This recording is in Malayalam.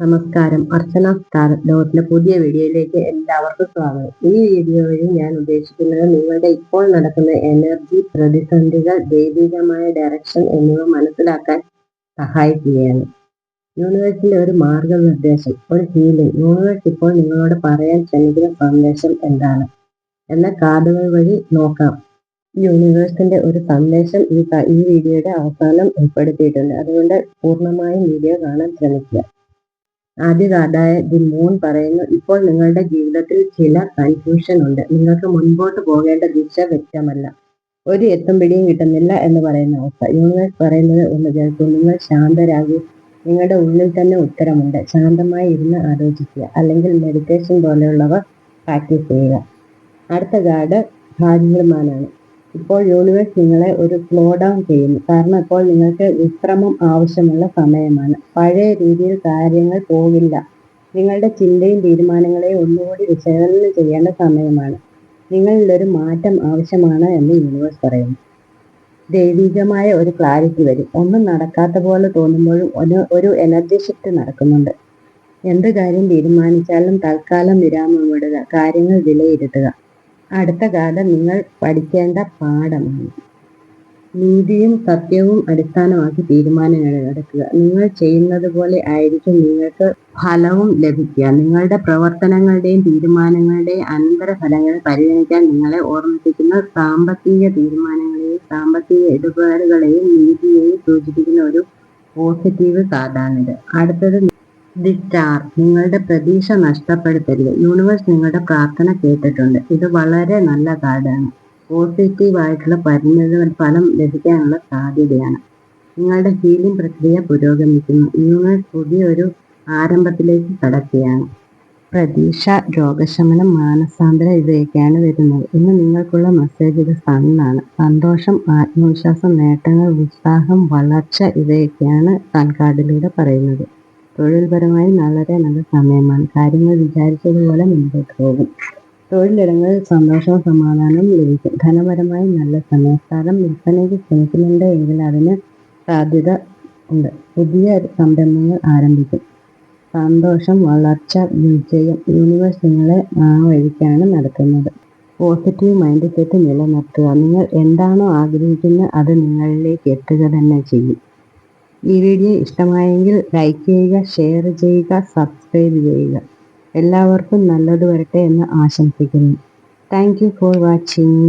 നമസ്കാരം. അർച്ചന സ്റ്റാർ ലോകത്തിലെ പുതിയ വീഡിയോയിലേക്ക് എല്ലാവർക്കും സ്വാഗതം. ഈ വീഡിയോയിൽ ഞാൻ ഉദ്ദേശിക്കുന്നത് നിങ്ങളുടെ ഇപ്പോൾ നടക്കുന്ന എനർജി പ്രതിസന്ധികൾ ദൈവികമായ ഡയറക്ഷൻ എന്നിവ മനസ്സിലാക്കാൻ സഹായിക്കുകയാണ്. യൂണിവേഴ്സിന്റെ ഒരു മാർഗനിർദ്ദേശം ഒരു ഹീലിംഗ് യൂണിവേഴ്സ് ഇപ്പോൾ നിങ്ങളോട് പറയാൻ ശ്രമിക്കുന്ന സന്ദേശം എന്താണ്? എന്ന കാർഡുകൾ വഴി നോക്കാം. യൂണിവേഴ്സിന്റെ ഒരു സന്ദേശം ഈ ഈ വീഡിയോയുടെ അവസാനം ഉൾപ്പെടുത്തിയിട്ടുണ്ട്. അതുകൊണ്ട് പൂർണമായും വീഡിയോ കാണാൻ ശ്രമിക്കുക. ആദ്യ കാർഡായ ദി മൂൺ പറയുന്നു ഇപ്പോൾ നിങ്ങളുടെ ജീവിതത്തിൽ ചില കൺഫ്യൂഷൻ ഉണ്ട്. നിങ്ങൾക്ക് മുൻപോട്ട് പോകേണ്ട ദിശ വ്യക്തമല്ല. ഒരു എത്തും പിടിയും കിട്ടുന്നില്ല എന്ന് പറയുന്ന അവസ്ഥ. യൂണിവേഴ്സ് പറയുന്നത് ഒന്ന് കേൾക്കും. നിങ്ങൾ ശാന്തരാകൂ. നിങ്ങളുടെ ഉള്ളിൽ തന്നെ ഉത്തരമുണ്ട്. ശാന്തമായി ഇരുന്ന് ആലോചിക്കുക. അല്ലെങ്കിൽ മെഡിറ്റേഷൻ പോലെയുള്ളവ പ്രാക്ടീസ് ചെയ്യുക. അടുത്ത കാർഡ് ഭാഗ്യമാനാണ്. ഇപ്പോൾ യൂണിവേഴ്സ് നിങ്ങളെ ഒരു സ്ലോ ഡൗൺ ചെയ്യുന്നു. കാരണം ഇപ്പോൾ നിങ്ങൾക്ക് വിശ്രമം ആവശ്യമുള്ള സമയമാണ്. പഴയ രീതിയിൽ കാര്യങ്ങൾ പോകില്ല. നിങ്ങളുടെ ചിന്തയും തീരുമാനങ്ങളെയും ഒന്നുകൂടി വിശകലനം ചെയ്യേണ്ട സമയമാണ്. നിങ്ങളിലൊരു മാറ്റം ആവശ്യമാണ് എന്ന് യൂണിവേഴ്സ് പറയുന്നു. ദൈവികമായ ഒരു ക്ലാരിറ്റി വരും. ഒന്നും നടക്കാത്ത പോലെ തോന്നുമ്പോഴും ഒരു ഒരു എനർജി ഷിഫ്റ്റ് നടക്കുന്നുണ്ട്. എന്ത് കാര്യം തീരുമാനിച്ചാലും തൽക്കാലം വിരാമം വിടുക കാര്യങ്ങൾ വിലയിരുത്തുക. അടുത്ത കാലം നിങ്ങൾ പഠിക്കേണ്ട പാഠമാണ്. നീതിയും സത്യവും അടിസ്ഥാനമാക്കി തീരുമാനങ്ങൾ എടുക്കുക. നിങ്ങൾ ചെയ്യുന്നത് പോലെ ആയിരിക്കും നിങ്ങൾക്ക് ഫലവും ലഭിക്കുക. നിങ്ങളുടെ പ്രവർത്തനങ്ങളുടെയും തീരുമാനങ്ങളുടെയും അനന്തരഫലങ്ങൾ പരിഗണിക്കാൻ നിങ്ങളെ ഓർമ്മിപ്പിക്കുന്ന സാമ്പത്തിക തീരുമാനങ്ങളെയും സാമ്പത്തിക ഇടപാടുകളെയും നീതിയെയും സൂചിപ്പിക്കുന്ന ഒരു പോസിറ്റീവ് കാർഡാണിത് അടുത്തത് ദി നിങ്ങളുടെ പ്രതീക്ഷ നഷ്ടപ്പെടുത്തരുത്. യൂണിവേഴ്സ് നിങ്ങളുടെ പ്രാർത്ഥന കേട്ടിട്ടുണ്ട്. ഇത് വളരെ നല്ല കാർഡാണ്. പോസിറ്റീവായിട്ടുള്ള പരിണിത ഫലം ലഭിക്കാനുള്ള സാധ്യതയാണ്. നിങ്ങളുടെ ഹീലിംഗ് പ്രക്രിയ പുരോഗമിക്കുന്നു. യൂണിവേഴ്സ് പുതിയൊരു ആരംഭത്തിലേക്ക് കടക്കുകയാണ്. പ്രതീക്ഷ രോഗശമനം മാനസാന്തരം ഇവയൊക്കെയാണ് വരുന്നത്. ഇന്ന് നിങ്ങൾക്കുള്ള മെസ്സേജ് ഇത് സണ്ണാണ് സന്തോഷം ആത്മവിശ്വാസം നേട്ടങ്ങൾ ഉത്സാഹം വളർച്ച ഇവയൊക്കെയാണ് സൺ കാർഡിലൂടെ പറയുന്നത്. തൊഴിൽപരമായി വളരെ നല്ല സമയമാണ്. കാര്യങ്ങൾ വിചാരിച്ചതുപോലെ മുന്നോട്ട് പോകും. തൊഴിലിടങ്ങളിൽ സന്തോഷവും സമാധാനവും ലഭിക്കും. ധനപരമായി നല്ല സമയം സ്ഥലം വിൽപ്പനയ്ക്ക് ശ്രമിക്കുന്നുണ്ട് എങ്കിൽ അതിന് സാധ്യത ഉണ്ട്. പുതിയ സംരംഭങ്ങൾ ആരംഭിക്കും. സന്തോഷം വളർച്ച വിജയം യൂണിവേഴ്സ് നിങ്ങളെ ആ വഴിക്കാണ് നടത്തുന്നത്. പോസിറ്റീവ് മൈൻഡ് സെറ്റ് നിലനിർത്തുക. നിങ്ങൾ എന്താണോ ആഗ്രഹിക്കുന്നത് അത് നിങ്ങളിലേക്ക് എത്തുക തന്നെ ചെയ്യും. ഈ വീഡിയോ ഇഷ്ടമായെങ്കിൽ ലൈക്ക് ചെയ്യുക ഷെയർ ചെയ്യുക സബ്സ്ക്രൈബ് ചെയ്യുക. എല്ലാവർക്കും നല്ലത് വരട്ടെ എന്ന് ആശംസിക്കുന്നു. Thank for watching